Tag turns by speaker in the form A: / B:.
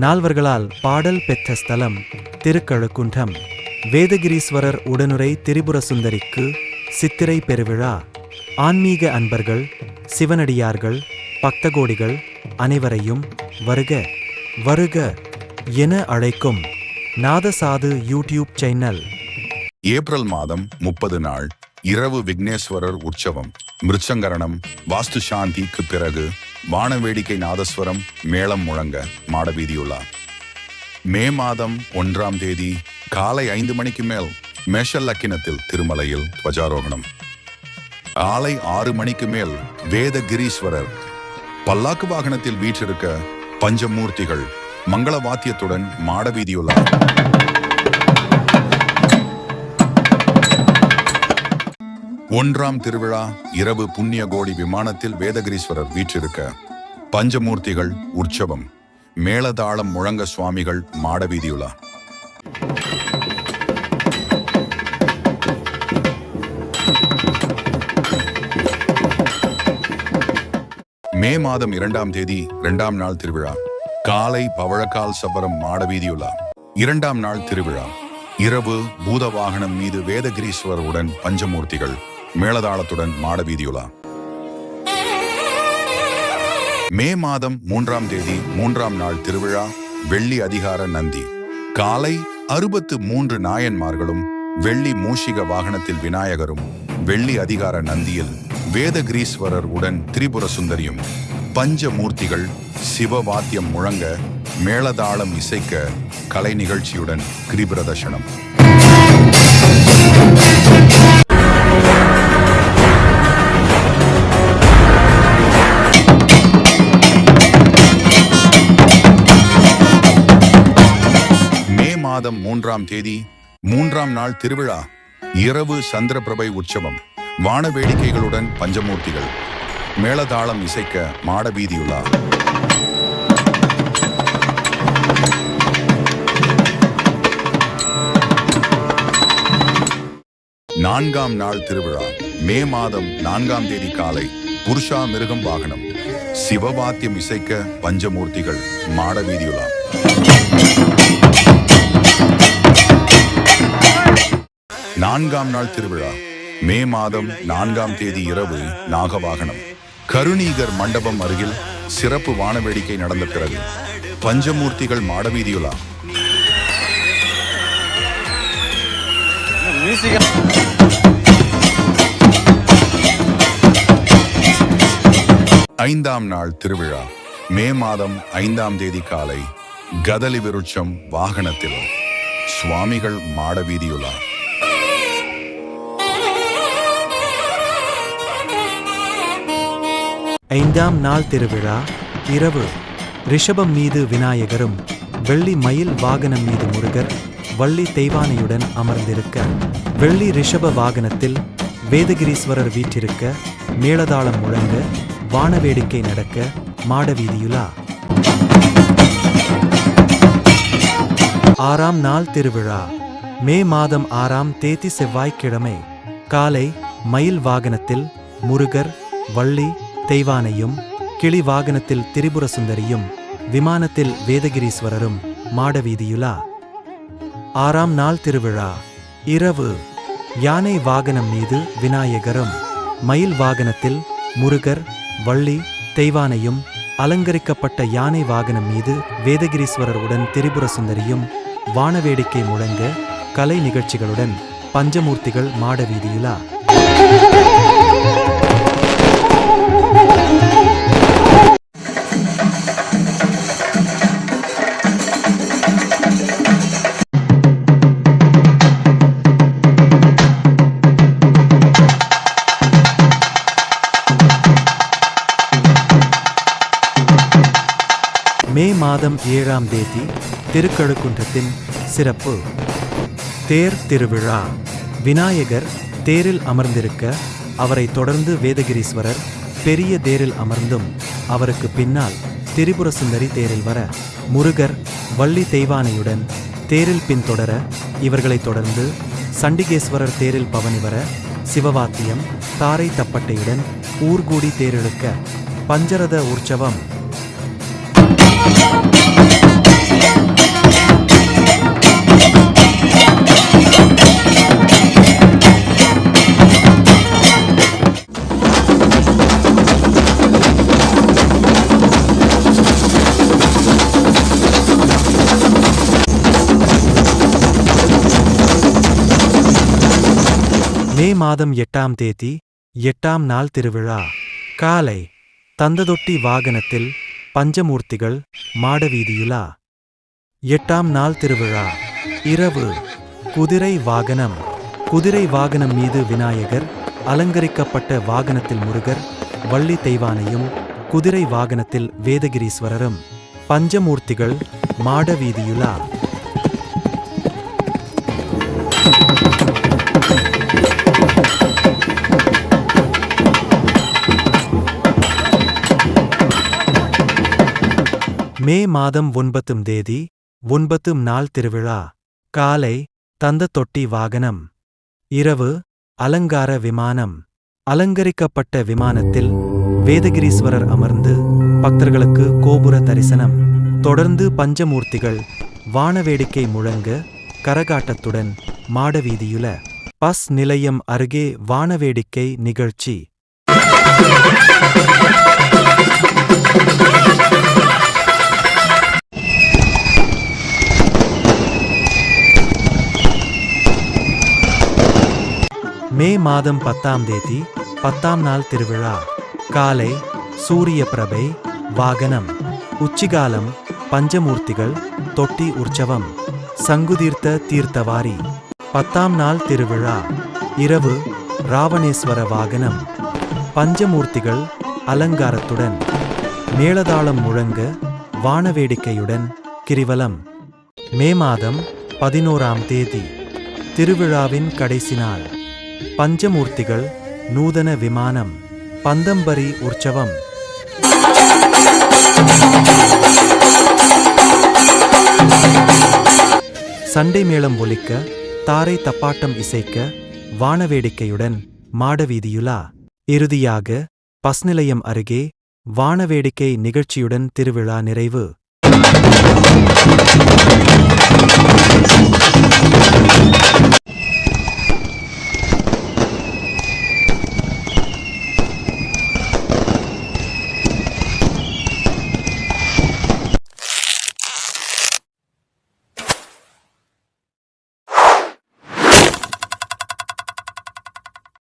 A: நால்வர்களால் பாடல் பெற்ற ஸ்தலம் திருக்கழுக்குன்றம். வேதகிரீஸ்வரர் உடனுரை திரிபுர சுந்தரிக்கு சித்திரை பெருவிழா. ஆன்மீக அன்பர்கள் சிவனடியார்கள் பக்தகோடிகள் அனைவரையும் வருக வருக என அழைக்கும் நாதசாது யூடியூப் சேனல்.
B: ஏப்ரல் மாதம் முப்பது நாள் இரவு விக்னேஸ்வரர் உற்சவம். மிருச்சங்கரணம் வாஸ்து சாந்திக்கு பிறகு வானவேடிக்கை நாதஸ்வரம் மேளம் முழங்க மாடவீதியுள்ளார் மே மாதம் ஒன்றாம் தேதி காலை ஐந்து மணிக்கு மேல் மேஷல் லக்கினத்தில் திருமலையில் துவஜாரோகணம் காலை ஆறு மணிக்கு மேல் வேத கிரீஸ்வரர் பல்லாக்கு வாகனத்தில் வீற்றிருக்க பஞ்சமூர்த்திகள் மங்கள வாத்தியத்துடன் மாடவீதியுள்ளார் ஒன்றாம் திருவிழா இரவு புண்ணிய கோடி விமானத்தில் வேதகிரீஸ்வரர் வீற்றிருக்க பஞ்சமூர்த்திகள் உற்சவம். மேளதாளம் முழங்க சுவாமிகள் மாடவீதியுலா. மே மாதம் இரண்டாம் தேதி இரண்டாம் நாள் திருவிழா. காலை பவழக்கால் சபரம் மாடவீதியுலா. இரண்டாம் நாள் திருவிழா. இரவு பூத வாகனம் மீது வேதகிரீஸ்வரருடன் பஞ்சமூர்த்திகள் மேளதாளத்துடன் மாடவீதியுலா. மே மாதம் மூன்றாம் தேதி மூன்றாம் நாள் திருவிழா வெள்ளி அதிகார நந்தி. காலை அறுபத்து மூன்று நாயன்மார்களும் வெள்ளி மூஷிக வாகனத்தில் விநாயகரும் வெள்ளி அதிகார நந்தியில் வேதகிரீஸ்வரர் உடன் திரிபுர சுந்தரியும் பஞ்சமூர்த்திகள் சிவவாத்தியம் முழங்க மேளதாளம் இசைக்க கலை நிகழ்ச்சியுடன் கிரிபிரதர்ஷனம் மாதம் மூன்றாம் தேதி மூன்றாம் நாள் திருவிழா இரவு சந்திரபிரபை உற்சவம் வான வேடிக்கைகளுடன் பஞ்சமூர்த்திகள் மேளதாளம் இசைக்க மாடவீதியுலா நான்காம் நாள் திருவிழா மே மாதம் நான்காம் தேதி காலை புருஷா மிருகம் வாகனம் சிவவாத்தியம் இசைக்க பஞ்சமூர்த்திகள் மாடவீதியுலா நான்காம் நாள் திருவிழா. மே மாதம் நான்காம் தேதி இரவு நாகவாகனம். கருணீகர் மண்டபம் அருகில் சிறப்பு வானவேடிக்கை நடந்த பிறகு பஞ்சமூர்த்திகள் மாடவீதியுலா. ஐந்தாம் நாள் திருவிழா. மே மாதம் ஐந்தாம் தேதி காலை கதலி விருட்சம் வாகனத்தில் சுவாமிகள் மாடவீதியுலா.
A: ஐந்தாம் நாள் திருவிழா இரவு. ரிஷபம் மீது விநாயகரும் வெள்ளி மயில் வாகனம் மீது முருகர் வள்ளி தெய்வானையுடன் அமர்ந்திருக்க வெள்ளி ரிஷப வாகனத்தில் வேதகிரீஸ்வரர் வீற்றிருக்க மேளதாளம் முழங்க வானவேடிக்கை நடக்க மாடவீதியுலா. ஆறாம் நாள் திருவிழா. மே மாதம் ஆறாம் தேதி செவ்வாய்க்கிழமை. காலை மயில் வாகனத்தில் முருகர் வள்ளி தெய்வானையும் கிளி வாகனத்தில் திரிபுர சுந்தரியும் விமானத்தில் வேதகிரீஸ்வரரும் மாடவீதியுலா. ஆறாம் நாள் திருவிழா இரவு யானை வாகனம் மீது விநாயகரும் மயில் வாகனத்தில் முருகர் வள்ளி தெய்வானையும் அலங்கரிக்கப்பட்ட யானை வாகனம் மீது வேதகிரீஸ்வரருடன் திரிபுர சுந்தரியும் வானவேடிக்கை முழங்க கலை நிகழ்ச்சிகளுடன் பஞ்சமூர்த்திகள் மாடவீதியுலா. மே மாதம் ஏழாம் தேதி திருக்கழுக்குன்றத்தின் சிறப்பு. தேர் திருவிழா. விநாயகர் தேரில் அமர்ந்திருக்க அவரை தொடர்ந்து வேதகிரீஸ்வரர் பெரிய தேரில் அமர்ந்தும் அவருக்கு பின்னால் திரிபுர சுந்தரி தேரில் வர முருகர் வள்ளி தெய்வானையுடன் தேரில் பின்தொடர இவர்களைத் தொடர்ந்து சண்டிகேஸ்வரர் தேரில் பவனி வர சிவவாத்தியம் தாரை தப்பட்டையுடன் ஊர்கூடி தேரிழுக்க பஞ்சரத உற்சவம் மே மாதம் எட்டாம் தேதி எட்டாம் நாள் திருவிழா. காலை தந்ததொட்டி வாகனத்தில் பஞ்சமூர்த்திகள் மாடவீதியுலா? எட்டாம் நாள் திருவிழா. இரவு. குதிரை வாகனம். குதிரை வாகனம் மீது விநாயகர் அலங்கரிக்கப்பட்ட வாகனத்தில் முருகர் வள்ளி தெய்வானையும் குதிரை வாகனத்தில் வேதகிரீஸ்வரரும் பஞ்சமூர்த்திகள் மாடவீதியுலா? மே மாதம் ஒன்பத்தும் தேதி ஒன்பத்தும் நாள் திருவிழா காலை தந்த தொட்டி வாகனம். இரவு அலங்கார விமானம். அலங்கரிக்கப்பட்ட விமானத்தில் வேதகிரீஸ்வரர் அமர்ந்து பக்தர்களுக்கு கோபுர தரிசனம். தொடர்ந்து பஞ்சமூர்த்திகள் வானவேடிக்கை முழங்க கரகாட்டத்துடன் மாடவீதியுல பஸ் நிலையம் அருகே வானவேடிக்கை நிகழ்ச்சி. மே மாதம் பத்தாம் தேதி பத்தாம் நாள் திருவிழா. காலை சூரிய பிரபை வாகனம். உச்சிகாலம் பஞ்சமூர்த்திகள் தொட்டி உற்சவம். சங்குதீர்த்த தீர்த்தவாரி. பத்தாம் நாள் திருவிழா. இரவு ராவணேஸ்வர வாகனம். பஞ்சமூர்த்திகள் அலங்காரத்துடன். மேளதாளம் முழங்க வானவேடிக்கையுடன் கிரிவலம். மே மாதம் பதினோராம் தேதி திருவிழாவின் கடைசி நாள். பஞ்சமூர்த்திகள் நூதன விமானம் பந்தம்பரி உற்சவம். சண்டை மேளம் ஒலிக்க தாரை தப்பாட்டம் இசைக்க வானவேடிக்கையுடன் மாடவீதியுலா. இறுதியாக பஸ் நிலையம் அருகே வானவேடிக்கை நிகழ்ச்சியுடன் திருவிழா நிறைவு.